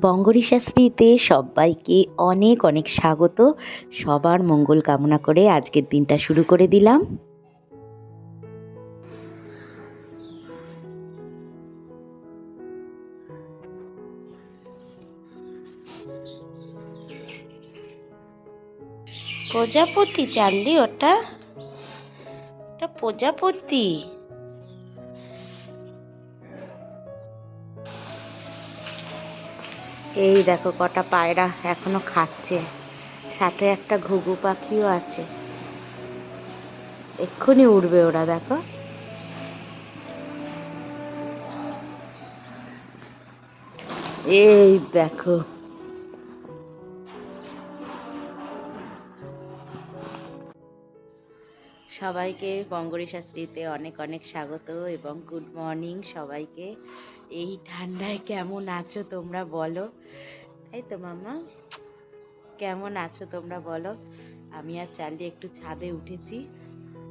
বঙ্গরি শাস্ত্রীতে সবাইকে অনেক অনেক স্বাগত। সবার মঙ্গল কামনা করে আজকের দিনটা শুরু করে দিলাম। প্রজাপতি চাললি ওটা? ওটা প্রজাপতি। এই দেখো কটা পায়রা এখনও খাচ্ছে। সাথে একটা ঘুঘু পাখিও আছে। এক্ষুনি উড়বে ওরা, দেখো। এই দেখো। সবাইকে বঙ্গরি শাস্ত্রীতে অনেক অনেক স্বাগত এবং গুড মর্নিং সবাইকে। এই ঠান্ডায় কেমন আছো তোমরা বলো? তাই তো মামা কেমন আছো তোমরা বলো? আমি আর চার্লি একটু ছাদে উঠেছি,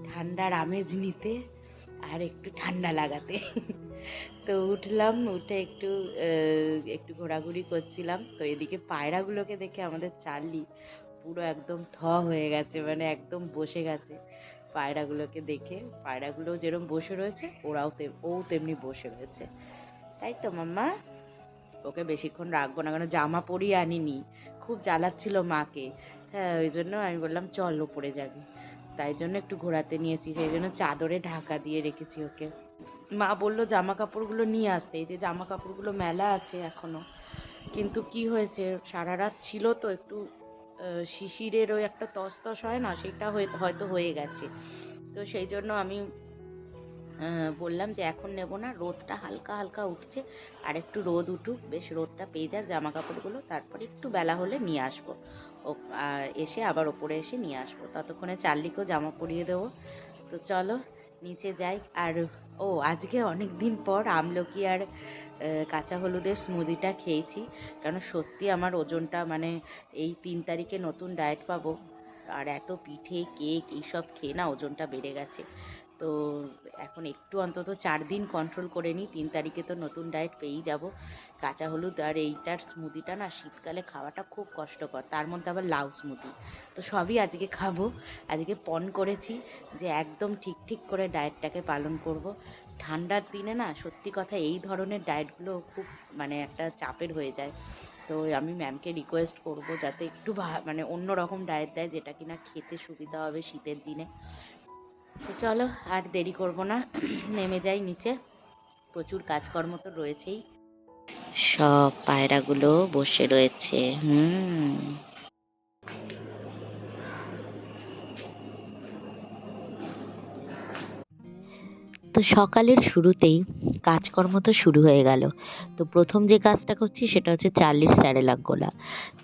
ঠান্ডার আমেজ নিতে আর একটু ঠান্ডা লাগাতে। তো উঠলাম, উঠে একটু একটু ঘোরাঘুরি করছিলাম। তো এদিকে পায়রাগুলোকে দেখে আমাদের চার্লি পুরো একদম থ হয়ে গেছে মানে একদম বসে গেছে পায়রাগুলোকে দেখে। পায়রাগুলো যেরকম বসে রয়েছে, ওরাও ও তেমনি বসে রয়েছে। তাই তো, মাম্মা? ওকে বেশিক্ষণ রাখব না কারণ জামা পরিয়ে আনিনি। খুব জ্বালাচ্ছিল মাকে। হ্যাঁ ওই জন্য আমি বললাম, চল ওপরে যাবি। তাই জন্য একটু ঘোরাতে নিয়েছি, সেই জন্য চাদরে ঢাকা দিয়ে রেখেছি ওকে। মা বলল, জামা কাপড়গুলো নিয়ে আসতে। এই যে জামা কাপড়গুলো মেলা আছে এখনও। কিন্তু কি হয়েছে? সারা রাত ছিল তো, একটু শিশিরের ওই একটা তসতস হয় না? সেটা হয়ে- হয়তো হয়ে গেছে। তো সেই জন্য আমি বললাম যে এখন নেব না, রোদটা হালকা হালকা উঠছে, আর একটু রোদ উঠুক, বেশ রোদটা পেয়ে যাক জামা কাপড়গুলো তারপরে একটু বেলা হলে নিয়ে আসব। এসে আবার ওপরে এসে নিয়ে আসব, ততক্ষণে চার্লিকেও জামা পরিয়ে দেবো। তো চলো, নিচে যাই, আর ও, আজকে অনেক দিন পর আমলকি আর কাঁচা হলুদের স্মুদিটা খেয়েছি কারণ সত্যি আমার ওজনটা মানে এই তিন তারিখে নতুন ডায়েট পাবো, আর এত পিঠে কেক এইসব খেয়ে না ওজনটা বেড়ে গেছে। তো এখন একটু অন্তত চার দিন কন্ট্রোল করে নিই। তিন তারিখে তো নতুন ডায়েট পেয়েই যাব। কাঁচা হলুদ আর এইটার স্মুদিটা না শীতকালে খাওয়াটা খুব কষ্টকর। তার মধ্যে আবার লাউ স্মুদি তো সবই আজকে খাব। আজকে পণ করেছি যে একদম ঠিক ঠিক করে ডায়েটটাকে পালন করব। ঠান্ডার দিনে না সত্যি কথা এই ধরনের ডায়েটগুলো খুব মানে একটা চাপের হয়ে যায়। তো আমি ম্যামকে রিকোয়েস্ট করব যাতে একটু মানে অন্য রকম ডায়েট দেয় যেটা কিনা খেতে সুবিধা হবে শীতের দিনে। তো চলো, আর দেরি করব না। নেমে যাই নিচে। প্রচুর কাজকর্ম তো রয়েছেই। সব পায়রাগুলো বসে রয়েছে। হুম। সকালের শুরুতেই কাজকর্ম তো শুরু হয়ে গেল। তো প্রথম যে কাজটা করছি সেটা হচ্ছে চার্লির স্যারেলাক গোলা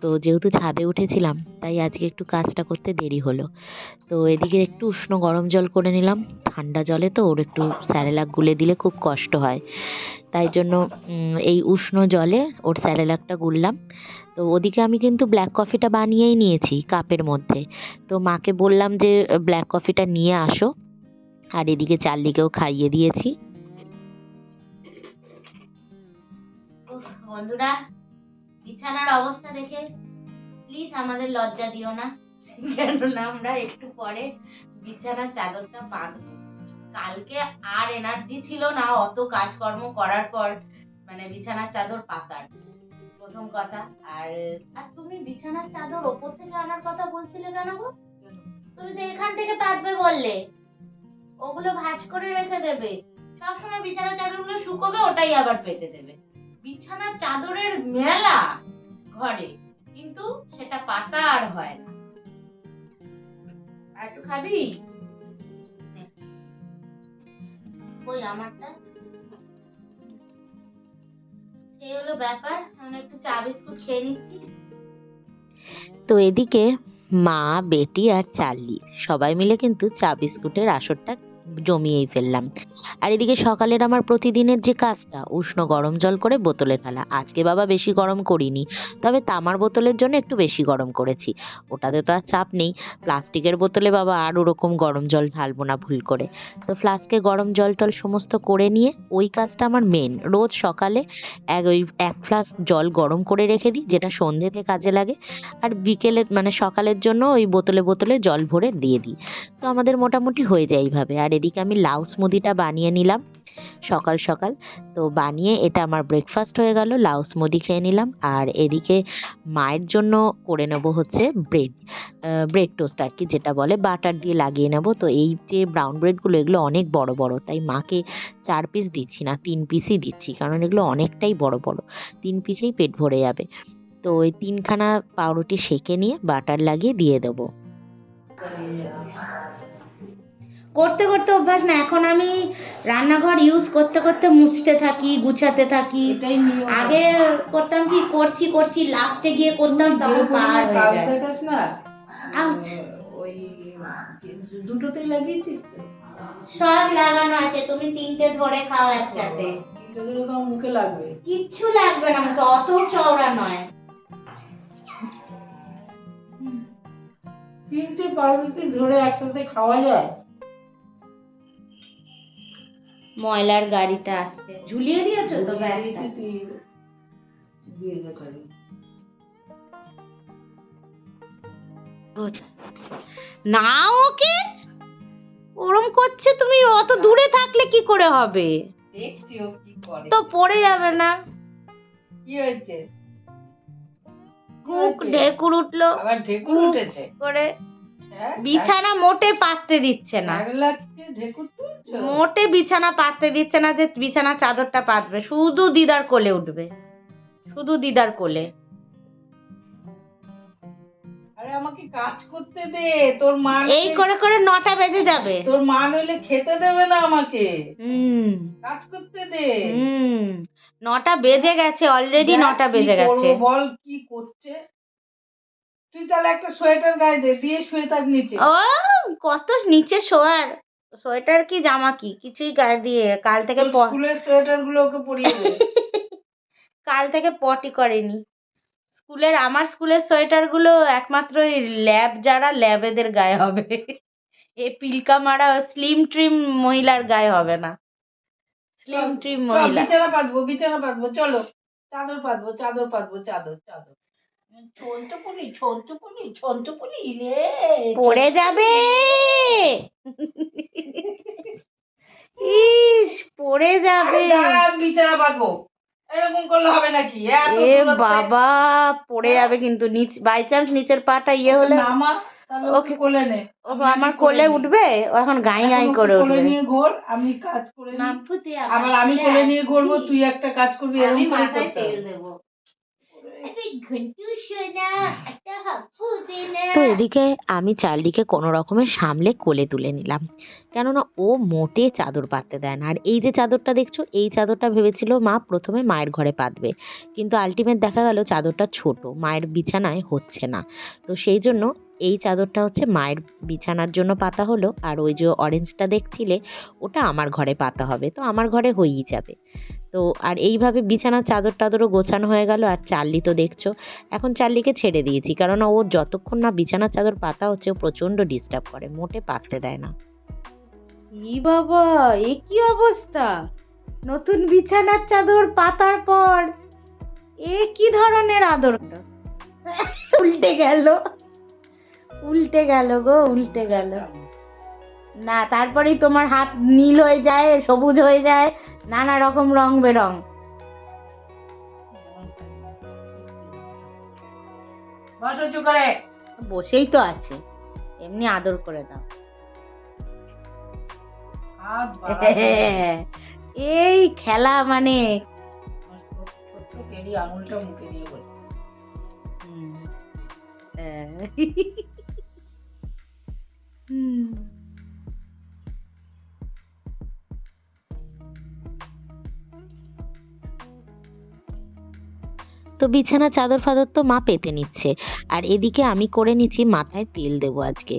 তো যেহেতু ছাদে উঠেছিলাম, তাই আজকে একটু কাজটা করতে দেরি হলো। তো এদিকে একটু উষ্ণ গরম জল করে নিলাম। ঠান্ডা জলে তো ওর একটু স্যারেলাক গুলে দিলে খুব কষ্ট হয়। তাই জন্য এই উষ্ণ জলে ওর স্যারেলাকটা গুললাম। তো ওদিকে আমি কিন্তু ব্ল্যাক কফিটা বানিয়েই নিয়েছি কাপের মধ্যে। তো মাকে বললাম যে ব্ল্যাক কফিটা নিয়ে আসো। আর এদিকে চার্লিকেও খাইয়ে দিয়েছি। বন্ধুরা, বিছানার অবস্থা দেখে প্লিজ আমাদের লজ্জা দিও না, কেননা আমরা একটু পরে বিছানার চাদরটা পাতবো কালকে আর এনার্জি ছিল না, অত কাজকর্ম করার পর মানে বিছানার চাদর পাতার, প্রথম কথা। আর আর তুমি বিছানার চাদর ওপর থেকে আনার কথা বলছিলে কেন গো? তুমি তো এখান থেকে পাতবে বললে। ওগুলো ভাঁজ করে রেখে দেবে। সবসময় বিছানার চাদরগুলো শুকোবে, ওটাই আবার পেতে দেবে। বিছানার চাদরের মেলা ঘরে, কিন্তু সেটা পাতা আর হয় না। একটু খাবি? কই আমারটা। হলো ব্যাপার একটু চা বিস্কুট খেয়ে নিচ্ছি। তো এদিকে মা, বেটি আর চার্লি সবাই মিলে কিন্তু চা বিস্কুটের আসরটা জমিয়েই ফেললাম। আর এদিকে সকালের আমার প্রতিদিনের যে কাজটা, উষ্ণ গরম জল করে বোতলে ঢালা আজকে বাবা বেশি গরম করিনি, তবে তামার বোতলের জন্য একটু বেশি গরম করেছি। ওটাতে তো আর চাপ নেই। প্লাস্টিকের বোতলে বাবা আর ওরকম গরম জল ঢালবো না ভুল করে। তো ফ্লাস্কে গরম জল টল সমস্ত করে নিয়ে, ওই কাজটা আমার মেন রোজ সকালে এক ওই এক ফ্লাস্ক জল গরম করে রেখে দিই, যেটা সন্ধ্যেতে কাজে লাগে। আর বিকেলে মানে সকালের জন্য ওই বোতলে বোতলে জল ভরে দিয়ে দিই। তো আমাদের মোটামুটি হয়ে যায় এইভাবে। আর এদিকে আমি লাউ স্মুদিটা বানিয়ে নিলাম। সকাল সকাল। তো বানিয়ে এটা আমার ব্রেকফাস্ট হয়ে গেল লাউ স্মুদি খেয়ে নিলাম। আর এদিকে মায়ের জন্য করে নেব হচ্ছে ব্রেড ব্রেড টোস্ট আর কি, যেটা বলে বাটার দিয়ে লাগিয়ে নেব। তো এই যে ব্রাউন ব্রেডগুলো এগুলো অনেক বড় বড়। তাই মাকে চার পিস দিচ্ছি না, তিন পিসই দিচ্ছি, কারণ এগুলো অনেকটাই বড় বড়। তিন পিসেই পেট ভরে যাবে। তো ওই তিনখানা পাউরুটি সেঁকে নিয়ে বাটার লাগিয়ে দিয়ে দেবো। করতে করতে অভ্যাস না এখন আমি রান্নাঘর ইউজ করতে করতে মুছতে থাকি গুছাতে থাকি। আগে করতাম কি করছি করছি লাস্টে গিয়ে করতাম তখন পার হয়ে যায়। না? ওই দুটোতেই লাগিয়েছিস সব লাগানো আছে তুমি তিনটে ধরে খাও একসাথে। মুখে লাগবে। কিচ্ছু লাগবে না আমাকে অত চওড়া নয়। তিনটে পাউরুটি ধরে একসাথে খাওয়া যায়? ময়লার গাড়িটা আসছে। ঝুলিয়ে দিয়েছ তো দিয়ে না ওকে? ওরম করছে তুমি অত দূরে থাকলে কি করে হবে? তো পড়ে যাবে না। কি হয়েছে? কুক ঢেকুর উঠল। আবার ঢেকুর উঠেছে? করে বিছানা মোটে পাততে দিচ্ছে না। মোটে বিছানা পাততে দিচ্ছে না যে বিছানা চাদরটা পাতবে শুধু দিদার কোলে উঠবে। শুধু দিদার কোলে। আরে আমাকে কাজ করতে দে তোর মা এই করে করে নটা বেজে যাবে। তোর মা নইলে খেতে দেবে না আমাকে। হুম। কাজ করতে দে। হুম। নটা বেজে গেছে অলরেডি নটা বেজে গেছে। বল কি করছে? তুই তাহলে একটা সোয়েটার গায়ে দে দিয়ে শুয়ে থাক নিচে। ও কত নিচে শোয়ার। সোয়েটার কি জামা কি? কিছুই গায়ে দিয়ে। কাল থেকে স্কুলের সোয়েটারগুলো ওকে পরিয়ে দে। কাল থেকে পটি করেনি। স্কুলের আমার স্কুলের সোয়েটারগুলো একমাত্র ল্যাব যারা ল্যাবেদের গায়ে হবে। এ পিলকা মারা স্লিম ট্রিম মহিলার গায়ে হবে না। স্লিম ট্রিম মহিলা। বিছানা পাতবো বিছানা পাতবো চলো। চাদর পাতবো চাদর পাতবো চাদর চাদর। পড়ে যাবে। ইস পড়ে যাবে। বিছানা পাতবো এরকম করলে হবে নাকি? এ বাবা পড়ে যাবে কিন্তু নিচ বাই চান্স নিচের পাটা ইয়ে হলে ওকে কোলে নে। ও আমার কোলে উঠবে? ও এখন গাই গাই করে কোলে নিয়ে ঘোর আমি কাজ করে আবার আমি কোলে নিয়ে ঘুরবো তুই একটা কাজ করবি আমি এরকম করে করতে তো এদিকে আমি চারদিকে কোনো রকমে সামলে কোলে তুলে নিলাম। কেননা ও মোটে চাদর পাততে দেয় না। আর এই যে চাদরটা দেখছ, এই চাদরটা ভেবেছিল মা প্রথমে মায়ের ঘরে পাতবে। কিন্তু আলটিমেট দেখা গেল চাদরটা ছোট, মায়ের বিছানায় হচ্ছে না। তো সেই জন্য এই চাদরটা হচ্ছে মায়ের বিছানার জন্য পাতা হলো। আর ওই যে অরেঞ্জটা দেখছিলে, ওটা আমার ঘরে পাতা হবে। তো আমার ঘরে হয়েই যাবে। তো আর এইভাবে বিছানার চাদর টাদরও গোছানো হয়ে গেল আর চার্লি তো দেখছ এখন চার্লিকে ছেড়ে দিয়েছি কারণ ও যতক্ষণ না বিছানার চাদর পাতা হচ্ছে ও প্রচণ্ড ডিস্টার্ব করে মোটে পাততে দেয় না। ই বাবা এ কি অবস্থা? নতুন বিছানার চাদর পাতার পর এ কি ধরনের আদর? উল্টে গেল। উল্টে গেল গো উল্টে গেল। না তারপরেই তোমার হাত নীল হয়ে যায় সবুজ হয়ে যায় নানা রকম রং বেরং। বসেই তো আছে এমনি আদর করে দাও। এই খেলা মানে। আঙুলটা মুখে দিয়ে বল। হুম। তো বিছানা চাদর ফাদর তো মা পেতে নিচ্ছে। আর এদিকে আমি করে নিচ্ছি, মাথায় তেল দেবো আজকে।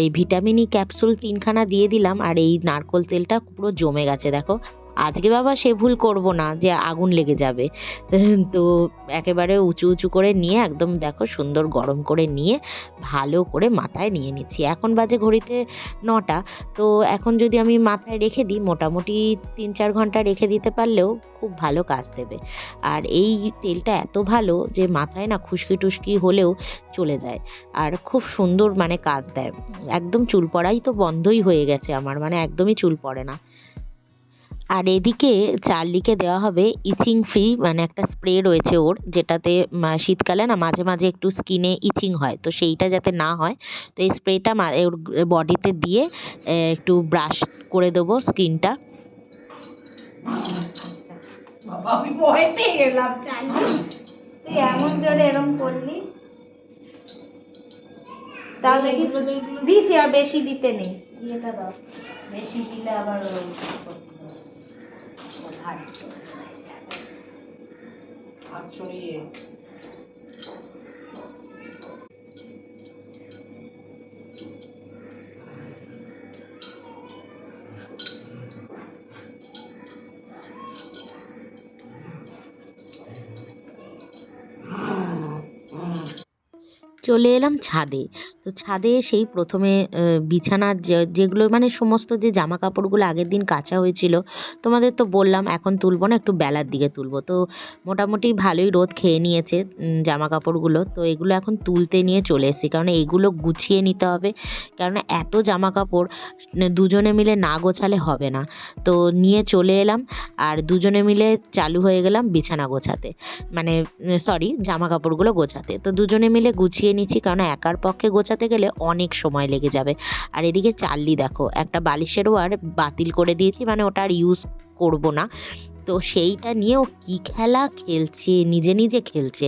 এই ভিটামিন ই ক্যাপসুল তিনখানা দিয়ে দিলাম, আর এই নারকোল তেলটা পুরো জমে গেছে, দেখো। আজকে বাবা সে ভুল করব না যে আগুন লেগে যাবে। তো একেবারে উঁচু উঁচু করে নিয়ে একদম দেখো সুন্দর গরম করে নিয়ে ভালো করে মাথায় নিয়ে নিচ্ছি। এখন বাজে ঘড়িতে নটা, তো এখন যদি আমি মাথায় রেখে দিই, মোটামুটি তিন চার ঘণ্টা রেখে দিতে পারলেও খুব ভালো কাজ দেবে। আর এই তেলটা এত ভালো যে মাথায় না খুশকি টুসকি হলেও চলে যায়। আর খুব সুন্দর মানে কাজ দেয়। একদম চুল পড়াই তো বন্ধই হয়ে গেছে আমার মানে একদমই চুল পড়ে না। আর এদিকে চার্লিকে দেওয়া হবে ইচিং ফ্রি মানে একটা স্প্রে রয়েছে ওর যেটাতে শীতকালে না মাঝে মাঝে একটু স্কিনে ইচিং হয় তো সেইটা যাতে না হয় তো এই স্প্রেটা ওর বডিতে দিয়ে একটু ব্রাশ করে দেবো স্কিনটা। বাবা আমি ভয় পেয়ে গেলাম। চাইছি তুই এমন জোরে এরম করলি। তাও দেখি এগুলো তো এগুলো দিয়েছি আর বেশি দিতে নেই। ইয়েটা দাও। বেশি দিলে আবার ওই করতে হবে। চলে এলাম ছাদে। তো ছাদে এসেই প্রথমে বিছানার যেগুলো মানে সমস্ত যে জামা কাপড়গুলো আগের দিন কাচা হয়েছিল, তোমাদের তো বললাম এখন তুলবো না, একটু বেলার দিকে তুলবো। তো মোটামুটি ভালোই রোদ খেয়ে নিয়েছে জামা কাপড়গুলো তো এগুলো এখন তুলতে নিয়ে চলে এসেছি, কারণ এগুলো গুছিয়ে নিতে হবে। কারণ এত জামা কাপড় দুজনে মিলে না গোছালে হবে না। তো নিয়ে চলে এলাম, আর দুজনে মিলে চালু হয়ে গেলাম বিছানা গোছাতে। মানে সরি জামা কাপড়গুলো গোছাতে। তো দুজনে মিলে গুছিয়ে নিচ্ছি, কারণ একার পক্ষে গোছাতে গেলে অনেক সময় লেগে যাবে। আর এদিকে চাললি দেখো, একটা বালিশেরও আর বাতিল করে দিয়েছি মানে ওটা আর ইউজ করব না। তো সেইটা নিয়ে ও কী খেলা খেলছে, নিজে নিজে খেলছে।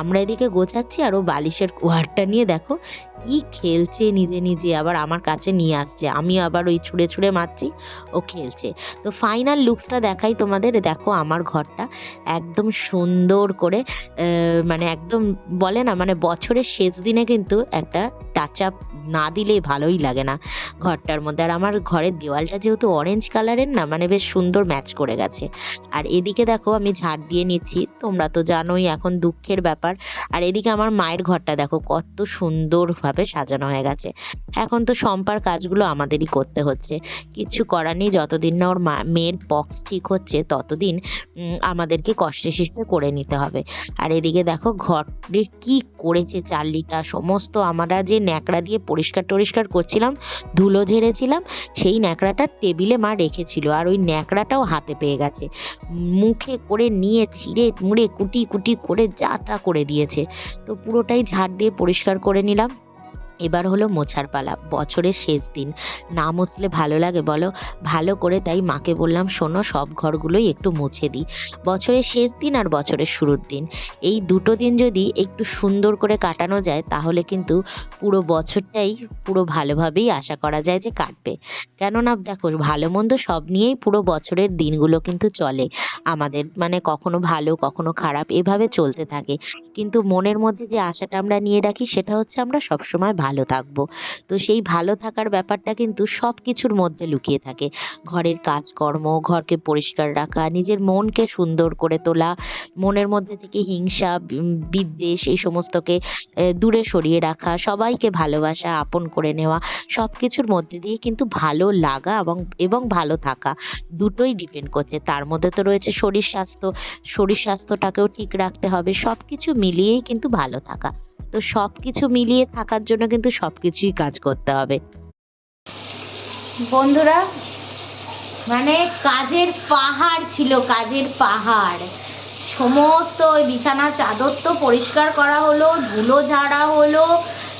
আমরা এদিকে গোছাচ্ছি আর ও বালিশের ওয়ারটা নিয়ে দেখো কি খেলছে নিজে নিজে, আবার আমার কাছে নিয়ে আসছে। আমি আবার ওই ছুঁড়ে ছুঁড়ে মারছি, ও খেলছে। তো ফাইনাল লুকসটা দেখাই তোমাদের। দেখো আমার ঘরটা একদম সুন্দর করে মানে একদম বলে না মানে বছরের শেষ দিনে কিন্তু একটা টাচ আপ না দিলেই ভালোই লাগে না ঘরটার মধ্যে। আর আমার ঘরের দেওয়ালটা যেহেতু অরেঞ্জ কালারের না মানে বেশ সুন্দর ম্যাচ করে গেছে। আর এদিকে দেখো আমি ঝাড় দিয়ে নিচ্ছি, তোমরা তো জানোই এখন দুঃখের ব্যাপার। আর এদিকে আমার মায়ের ঘরটা দেখো কত সুন্দরভাবে সাজানো হয়ে গেছে। এখন তো সম্পার কাজগুলো আমাদেরই করতে হচ্ছে। কিছু করার নেই, যতদিন না ওর মা, মেয়ের পক্স ঠিক হচ্ছে, ততদিন আমাদেরকে কষ্টে শিষ্টে করে নিতে হবে। আর এদিকে দেখো ঘরে কি করেছে চার্লিটা সমস্ত আমরা যে ন্যাকড়া দিয়ে পরিষ্কার টরিষ্কার করছিলাম, ধুলো ঝেড়েছিলাম, সেই ন্যাকড়াটা টেবিলে মা রেখেছিল। আর ওই ন্যাকড়াটাও হাতে পেয়ে গেছে। মুখে করে নিয়ে ছিঁড়ে মুড়ে কুটি কুটি করে যা তা করে দিয়েছে। তো পুরোটাই ঝাড় দিয়ে পরিষ্কার করে নিলাম। এবার হলো মোছার পালা, বছরের শেষ দিন। না মুছলে ভালো লাগে বলো? ভালো করে তাই মাকে বললাম, শোনো, সব ঘরগুলোই একটু মুছে দিই। বছরের শেষ দিন আর বছরের শুরুর দিন। এই দুটো দিন যদি একটু সুন্দর করে কাটানো যায়, তাহলে কিন্তু পুরো বছরটাই পুরো ভালোভাবেই আশা করা যায় যে কাটবে। কেননা দেখো, ভালো মন্দ সব নিয়েই পুরো বছরের দিনগুলো কিন্তু চলে। আমাদের মানে কখনো ভালো, কখনো খারাপ, এভাবে চলতে থাকে। কিন্তু মনের মধ্যে যে আশাটা আমরা নিয়ে রাখি, সেটা হচ্ছে আমরা সবসময় ভালো থাকব। তো সেই ভালো থাকার ব্যাপারটা কিন্তু সব কিছুর মধ্যে লুকিয়ে থাকে। ঘরের কাজকর্ম, ঘরকে পরিষ্কার রাখা, নিজের মনকে সুন্দর করে তোলা, মনের মধ্যে থেকে হিংসা বিদ্বেষ এই সমস্তকে দূরে সরিয়ে রাখা, সবাইকে ভালোবাসা আপন করে নেওয়া সব কিছুর মধ্যে দিয়ে কিন্তু ভালো লাগা এবং এবং ভালো থাকা দুটোই ডিপেন্ড করছে। তার মধ্যে তো রয়েছে শরীর স্বাস্থ্য, শরীর স্বাস্থ্যটাকেও ঠিক রাখতে হবে সব কিছু মিলিয়েই কিন্তু ভালো থাকা। তো সব কিছু মিলিয়ে থাকার জন্য কিন্তু সব কিছুই কাজ করতে হবে। বন্ধুরা মানে কাজের পাহাড় ছিল, কাজের পাহাড়। সমস্ত ওই বিছানা চাদর তো পরিষ্কার করা হলো, ধুলো ঝাড়া হলো,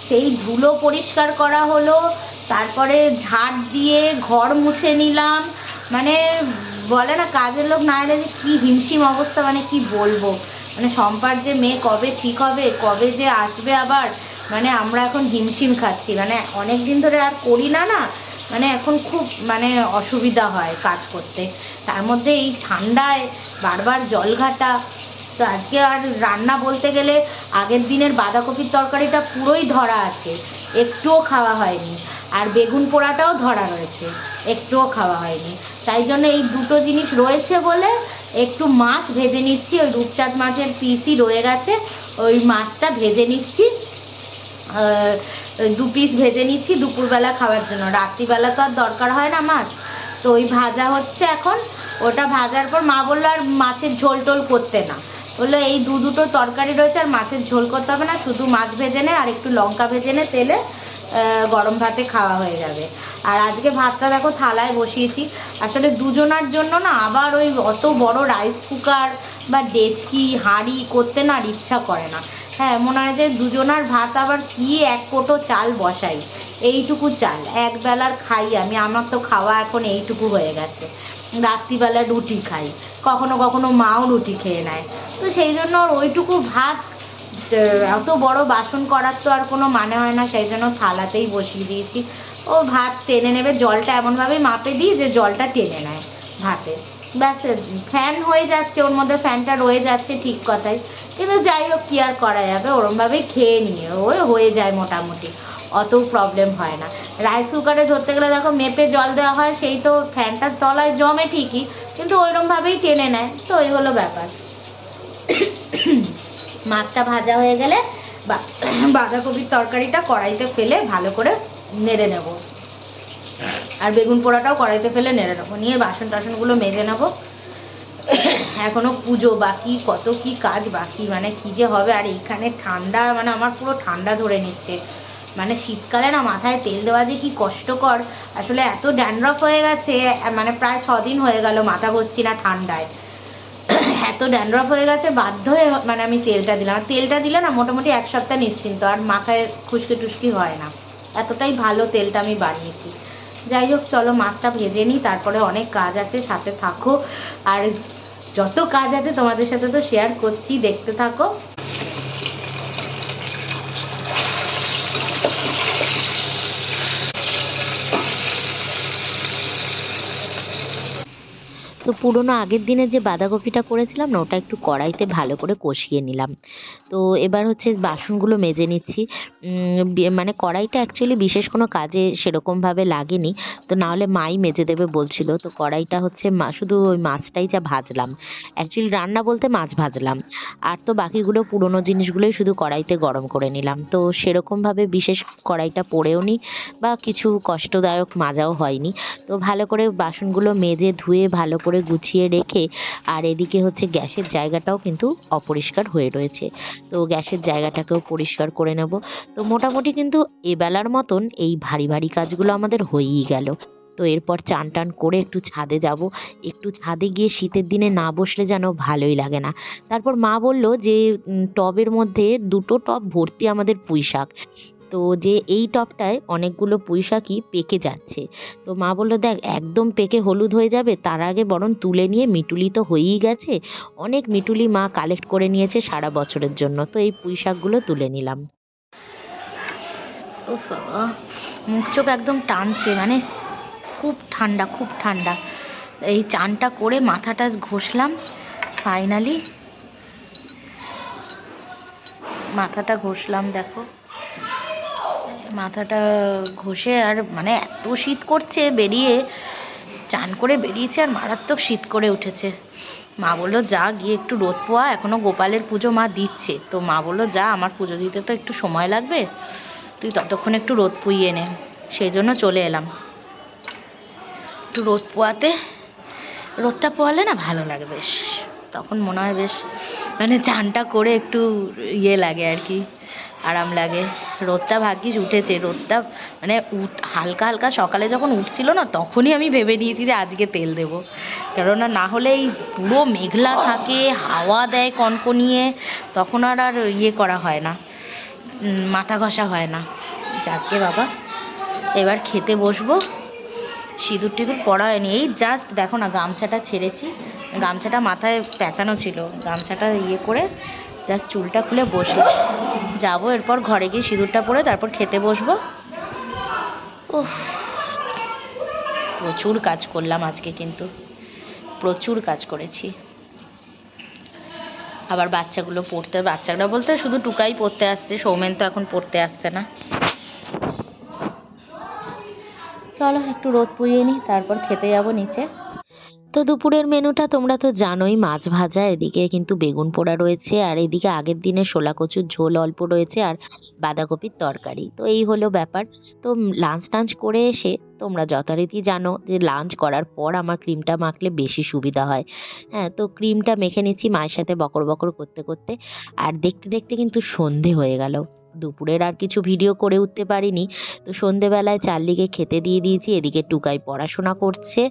সেই ধুলো পরিষ্কার করা হলো, তারপরে ঝাড় দিয়ে ঘর মুছে নিলাম। মানে বলে না, কাজের লোক না এলে কী হিমশিম অবস্থা মানে কি বলব? মানে সম্পার যে মেয়ে কবে ঠিক হবে, কবে যে আসবে আবার মানে আমরা এখন হিমশিম খাচ্ছি। মানে অনেক দিন ধরে আর করি না না মানে এখন খুব মানে অসুবিধা হয় কাজ করতে। তার মধ্যে এই ঠান্ডায় বারবার জল ঘাটা, তো আজকে আর রান্না বলতে গেলে আগের দিনের বাঁধাকপির তরকারিটা পুরোই ধরা আছে, একটুও খাওয়া হয়নি। আর বেগুন পোড়াটাও ধরা রয়েছে, একটুও খাওয়া হয়নি। তাই জন্য এই দুটো জিনিস রয়েছে বলে একটু মাছ ভেজে নিচ্ছি, ওই রূপচাঁদ মাছের পিসই রয়ে গেছে, ওই মাছটা ভেজে নিচ্ছি। দু পিস ভেজে নিচ্ছি দুপুরবেলা খাওয়ার জন্য। রাত্রিবেলা তো আর দরকার হয় না মাছ। তো ওই ভাজা হচ্ছে এখন। ওটা ভাজার পর মা বলল আর মাছের ঝোল টোল করতে না। বলল, এই দু দুটো তরকারি রয়েছে আর মাছের ঝোল করতে হবে না, শুধু মাছ ভেজে নে আর একটু লঙ্কা ভেজে নে তেলে। গরম ভাতে খাওয়া হয়ে যাবে। আর আজকে ভাতটা দেখো থালায় বসিয়েছি। আসলে দুজনার জন্য না আবার ওই অত বড় রাইস কুকার বা ডেচকি, হাঁড়ি করতে না আর ইচ্ছা করে না। হ্যাঁ মনে হয় যে দুজনার ভাত আবার কি এক কোটো চাল বসাই। এইটুকু চাল। এক বেলার খাই আমি। আমার তো খাওয়া এখন এইটুকু হয়ে গেছে। রাত্রিবেলা রুটি খাই। কখনো কখনো মাও রুটি খেয়ে নেয়। তো সেই জন্য ওইটুকু ভাত এত বড় বাসন করার তো আর কোনো মানে হয় না, সেই জন্য থালাতেই বসিয়ে দিয়েছি। ও ভাত টেনে নেবে, জলটা এমনভাবেই মাপে দিই যে জলটা টেনে নেয় ভাতে। ব্যাস, ফ্যান হয়ে যাচ্ছে, ওর মধ্যে ফ্যানটা রয়ে যাচ্ছে ঠিক কথাই। কিন্তু যাই হোক, কি আর করা যাবে? ওরমভাবেই খেয়ে নিয়ে ওই হয়ে যায় মোটামুটি। অত প্রবলেম হয় না। রাইস কুকারে ধরতে গেলে দেখো, মেপে জল দেওয়া হয়, সেই তো ফ্যানটার তলায় জমে ঠিকই, কিন্তু ওইরমভাবেই টেনে নেয়। তো ওই হলো ব্যাপার। মাছটা ভাজা হয়ে গেলে বাঁধাকপির তরকারিটা কড়াইতে ফেলে ভালো করে নেড়ে নেব। আর বেগুন পোড়াটাও কড়াইতে ফেলে নেড়ে নেব। নিয়ে বাসন টাসনগুলো মেজে নেব। এখনও পুজো বাকি, কত কি কাজ বাকি মানে কি যে হবে? আর এইখানে ঠান্ডা মানে আমার পুরো ঠান্ডা ধরে নিচ্ছে। মানে শীতকালে না মাথায় তেল দেওয়া যে কি কষ্টকর। আসলে এত ড্যান্ড্রফ হয়ে গেছে মানে প্রায় ছদিন হয়ে গেল মাথা ঘষছি না ঠান্ডায়। এত ড্যান্ড্রফ হয়ে গেছে, বাধ্য হয়ে মানে আমি তেলটা দিলাম। আর তেলটা দিলে না মোটামুটি এক সপ্তাহ নিশ্চিন্ত, আর মাথায় খুশকি টুসকি হয় না। এতটাই ভালো তেলটা আমি বানিয়েছি। যাই হোক, চলো মাছটা ভেজে নিই, তারপরে অনেক কাজ আছে, সাথে থাকো। আর যত কাজ আছে তোমাদের সাথে তো শেয়ার করছি, দেখতে থাকো। তো পুরোনো আগের দিনের যে বাঁধাকপিটা করেছিলাম না, ওটা একটু কড়াইতে ভালো করে কষিয়ে নিলাম। তো এবার হচ্ছে বাসনগুলো মেজে নিচ্ছি। মানে কড়াইটা অ্যাকচুয়ালি বিশেষ কোনো কাজে সেরকমভাবে লাগেনি। তো নাহলে মাই মেজে দেবে বলছিল। তো কড়াইটা হচ্ছে মা, শুধু ওই মাছটাই যা ভাজলাম। অ্যাকচুয়ালি রান্না বলতে মাছ ভাজলাম। আর তো বাকিগুলো পুরোনো জিনিসগুলোই শুধু কড়াইতে গরম করে নিলাম। তো সেরকমভাবে বিশেষ কড়াইটা পড়েও নি বা কিছু কষ্টদায়ক মাজাও হয়নি। তো ভালো করে বাসনগুলো মেজে ধুয়ে ভালো করে গুছিয়ে রেখে, আর এদিকে হচ্ছে গ্যাসের জায়গাটাও কিন্তু অপরিষ্কার হয়ে রয়েছে। তো গ্যাসের জায়গাটাকেও পরিষ্কার করে নেব। তো মোটামুটি কিন্তু এবেলার মতন এই ভারী ভারী কাজগুলো আমাদের হয়েই গেল। তো এরপর চান টান করে একটু ছাদে যাব। একটু ছাদে গিয়ে শীতের দিনে না বসলে যেন ভালোই লাগে না। তারপর মা বলল যে টবের মধ্যে দুটো টব ভর্তি আমাদের পুঁই শাক তো যে এই টবটায় অনেকগুলো পুঁই শাকই পেকে যাচ্ছে। তো মা বলল, দেখ, একদম পেকে হলুদ হয়ে যাবে, তার আগে বরং তুলে নিয়ে মিটুলি তো হয়েই গেছে। অনেক মিটুলি মা কালেক্ট করে নিয়েছে সারা বছরের জন্য। তো এই পুঁই শাকগুলো তুলে নিলাম। মুখ চোখ একদম টানছে মানে খুব ঠান্ডা খুব ঠান্ডা। এই চানটা করে মাথাটা ঘষলাম ফাইনালি মাথাটা ঘষলাম, দেখো। মাথাটা ঘষে আর মানে এত শীত করছে বেরিয়ে, চান করে বেরিয়েছে আর মারাত্মক শীত করে উঠেছে। মা বলল, যা, গিয়ে একটু রোদ পোয়া, এখনও গোপালের পুজো মা দিচ্ছে। তো মা বলল, যা, আমার পুজো দিতে তো একটু সময় লাগবে, তুই ততক্ষণ একটু রোদ পুইয়ে নে। সেই জন্য চলে এলাম। একটু রোদ পোয়াতে, রোদটা পোয়ালে না ভালো লাগে বেশ। তখন মনে হয় বেশ মানে চানটা করে একটু ইয়ে লাগে আর কি, আরাম লাগে। রোদটা ভাগ্যিস উঠেছে, রোদটা মানে উঠ, হালকা হালকা সকালে যখন উঠছিল না, তখনই আমি ভেবে নিয়েছি যে আজকে তেল দেবো। কেননা না হলে এই পুরো মেঘলা থাকে, হাওয়া দেয় কনকনিয়ে, তখন আর আর ইয়ে করা হয় না মাথা ঘষা হয় না। যাকে বাবা, এবার খেতে বসবো। সিঁদুর টিঁদুর পরা হয়নি এই জাস্ট দেখো না, গামছাটা ছেড়েছি। গামছাটা মাথায় পেঁচানো ছিল। গামছাটা ইয়ে করে জাস্ট চুলটা খুলে বসলাম যাব এরপর ঘরে গিয়ে সিঁদুরটা পরে তারপর খেতে বসবো। উফ, প্রচুর কাজ করলাম আজকে কিন্তু। প্রচুর কাজ করেছি। আবার বাচ্চাগুলো পড়তে, বাচ্চারা বলতে শুধু টুকাই পড়তে আসছে, সৌমেন তো এখন পড়তে আসছে না। চলো একটু রোদ পুড়িয়ে নিই তারপর খেতে যাব নিচে। তো দুপুরের মেনুটা তোমরা তো জানোই, মাছ ভাজা, এদিকে কিন্তু বেগুন পোড়া রয়েছে, আর এদিকে আগের দিনে শোলা কচুর ঝোল অল্প রয়েছে, আর বাঁধাকপির তরকারি। তো এই হলো ব্যাপার। তো লাঞ্চ টাঞ্চ করে এসে তোমরা যথারীতি জানো যে লাঞ্চ করার পর আমার ক্রিমটা মাখলে বেশি সুবিধা হয়। হ্যাঁ তো ক্রিমটা মেখে নিচ্ছি মায়ের সাথে বকর বকর করতে করতে, আর দেখতে দেখতে কিন্তু সন্ধে হয়ে গেল। দুপুরের আর কিছু ভিডিও করে উঠতে পারিনি। তো সন্ধেবেলায় চারলিকে খেতে দিয়ে দিয়েছি, এদিকে টুকাই পড়াশোনা করছে।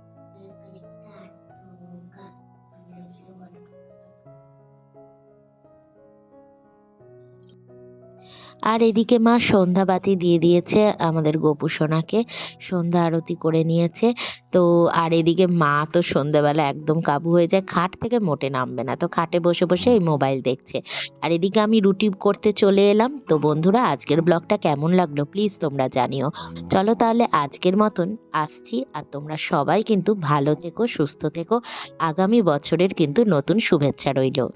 আর এদিকে মা সন্ধ্যাবাতি দিয়ে দিয়েছে আমাদের গোপু সোনাকে। সন্ধ্যা আরতি করে নিয়েছে। তো আর এদিকে মা তো সন্ধ্যাবেলা একদম কাবু হয়ে যায়, খাট থেকে মোটে নামবে না। তো খাটে বসে বসে এই মোবাইল দেখছে। আর এদিকে আমি রুটি করতে চলে এলাম। তো বন্ধুরা, আজকের ব্লগটা কেমন লাগল প্লিজ তোমরা জানিও। চলো তাহলে আজকের মতন আসছি। আর তোমরা সবাই কিন্তু ভালো থেকো, সুস্থ থেকো। আগামী বছরের কিন্তু নতুন শুভেচ্ছা রইল।